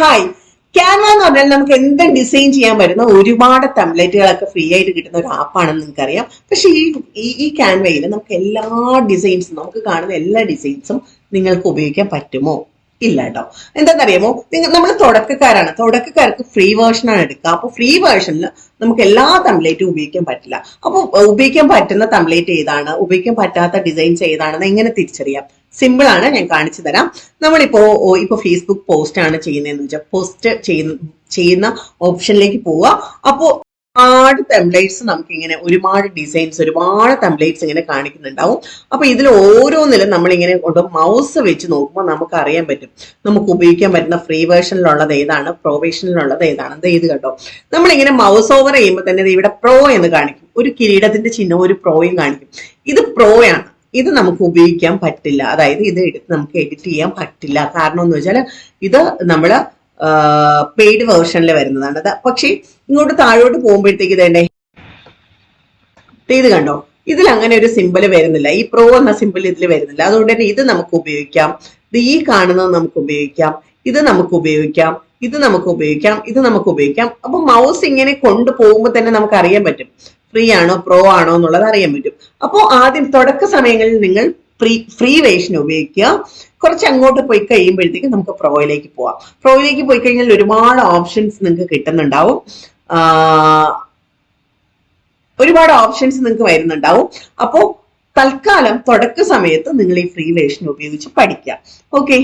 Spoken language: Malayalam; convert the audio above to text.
ഹായ് ക്യാൻവ എന്ന് പറഞ്ഞാൽ നമുക്ക് എന്ത് ഡിസൈൻ ചെയ്യാൻ പറ്റുന്ന ഒരുപാട് ടെംപ്ലേറ്റുകളൊക്കെ ഫ്രീ ആയിട്ട് കിട്ടുന്ന ഒരു ആപ്പാണെന്ന് നിങ്ങൾക്കറിയാം. പക്ഷേ ഈ ഈ- ക്യാൻവയിൽ നമുക്ക് എല്ലാ ഡിസൈൻസും നമുക്ക് കാണുന്ന എല്ലാ ഡിസൈൻസും നിങ്ങൾക്ക് ഉപയോഗിക്കാൻ പറ്റുമോ? ഇല്ല കേട്ടോ എന്താണെന്നറിയാമോ നിങ്ങൾ നമ്മൾ തുടക്കക്കാരാണ്. തുടക്കക്കാർക്ക് ഫ്രീ വേർഷനാണ് എടുക്കുക. അപ്പോൾ ഫ്രീ വേർഷനിൽ നമുക്ക് എല്ലാ തംപ്ലേറ്റും ഉപയോഗിക്കാൻ പറ്റില്ല. അപ്പോൾ ഉപയോഗിക്കാൻ പറ്റുന്ന തംപ്ലേറ്റ് ഏതാണ്? ഉപയോഗിക്കാൻ പറ്റാത്ത ഡിസൈൻസ് ഏതാണെന്ന് എങ്ങനെ തിരിച്ചറിയാം? സിമ്പിൾ ആണ് ഞാൻ കാണിച്ചു തരാം. നമ്മളിപ്പോ ഇപ്പൊ ഫേസ്ബുക്ക് പോസ്റ്റ് ആണ് ചെയ്യുന്നതെന്ന് വെച്ചാൽ പോസ്റ്റ് ചെയ്യുന്ന ഓപ്ഷനിലേക്ക് പോവുക അപ്പോ ഒരുപാട് ടെംപ്ലേറ്റ്സ് നമുക്ക് ഇങ്ങനെ ഒരുപാട് ഡിസൈൻസ് ഒരുപാട് ടെംപ്ലേറ്റ്സ് ഇങ്ങനെ കാണിക്കുന്നുണ്ടാവും. അപ്പൊ ഇതിൽ ഓരോന്നിലും നമ്മൾ ഇങ്ങനെ കൊണ്ട് മൗസ് വെച്ച് നോക്കുമ്പോൾ നമുക്ക് അറിയാൻ പറ്റും. നമുക്ക് ഉപയോഗിക്കാൻ പറ്റുന്ന ഫ്രീ വേർഷനിലുള്ളത് ഏതാണ് പ്രോ വേർഷനിലുള്ളത് ഏതാണ്. ഇത് ഇത് കേട്ടോ നമ്മളിങ്ങനെ മൗസ് ഓവർ ചെയ്യുമ്പോൾ തന്നെ ഇവിടെ പ്രോ എന്ന് കാണിക്കും. ഒരു കിരീടത്തിന്റെ ചിഹ്നം ഒരു പ്രോയും കാണിക്കും. ഇത് പ്രോ ആണ് ഇത് നമുക്ക് ഉപയോഗിക്കാൻ പറ്റില്ല. അതായത് ഇത് എടുത്ത് നമുക്ക് എഡിറ്റ് ചെയ്യാൻ പറ്റില്ല. കാരണം എന്ന് വെച്ചാൽ ഇത് നമ്മൾ പെയ്ഡ് വേർഷനിൽ വരുന്നതാണ്. പക്ഷേ ഇങ്ങോട്ട് താഴോട്ട് പോകുമ്പോഴത്തേക്ക് ഇതേണ്ടേ ഇത് കണ്ടോ? ഇതിൽ അങ്ങനെ ഒരു സിമ്പിൾ വരുന്നില്ല. ഈ പ്രോ എന്ന സിമ്പിൾ ഇതിൽ വരുന്നില്ല. അതുകൊണ്ട് തന്നെ ഇത് നമുക്ക് ഉപയോഗിക്കാം. ഇത് ഈ കാണുന്നത് നമുക്ക് ഉപയോഗിക്കാം. ഇത് നമുക്ക് ഉപയോഗിക്കാം. ഇത് നമുക്ക് ഉപയോഗിക്കാം. ഇത് നമുക്ക് ഉപയോഗിക്കാം. അപ്പൊ മൗസ് ഇങ്ങനെ കൊണ്ടുപോകുമ്പോൾ തന്നെ നമുക്ക് അറിയാൻ പറ്റും. ഫ്രീ ആണോ പ്രോ ആണോ എന്നുള്ളത് അറിയാൻ പറ്റും. അപ്പോൾ ആദ്യം തുടക്ക സമയങ്ങളിൽ നിങ്ങൾ ഫ്രീ ഫ്രീ വേഷൻ ഉപയോഗിക്കുക. കുറച്ച് അങ്ങോട്ട് പോയി കഴിയുമ്പോഴത്തേക്ക് നമുക്ക് പ്രോയിലേക്ക് പോവാം. പ്രോയിലേക്ക് പോയി കഴിഞ്ഞാൽ ഒരുപാട് ഓപ്ഷൻസ് നിങ്ങൾക്ക് കിട്ടുന്നുണ്ടാവും. ഒരുപാട് ഓപ്ഷൻസ് നിങ്ങൾക്ക് വരുന്നുണ്ടാവും. അപ്പോൾ തൽക്കാലം തുടക്ക സമയത്ത് നിങ്ങൾ ഈ ഫ്രീ വേഷൻ ഉപയോഗിച്ച് പഠിക്കുക. ഓക്കെ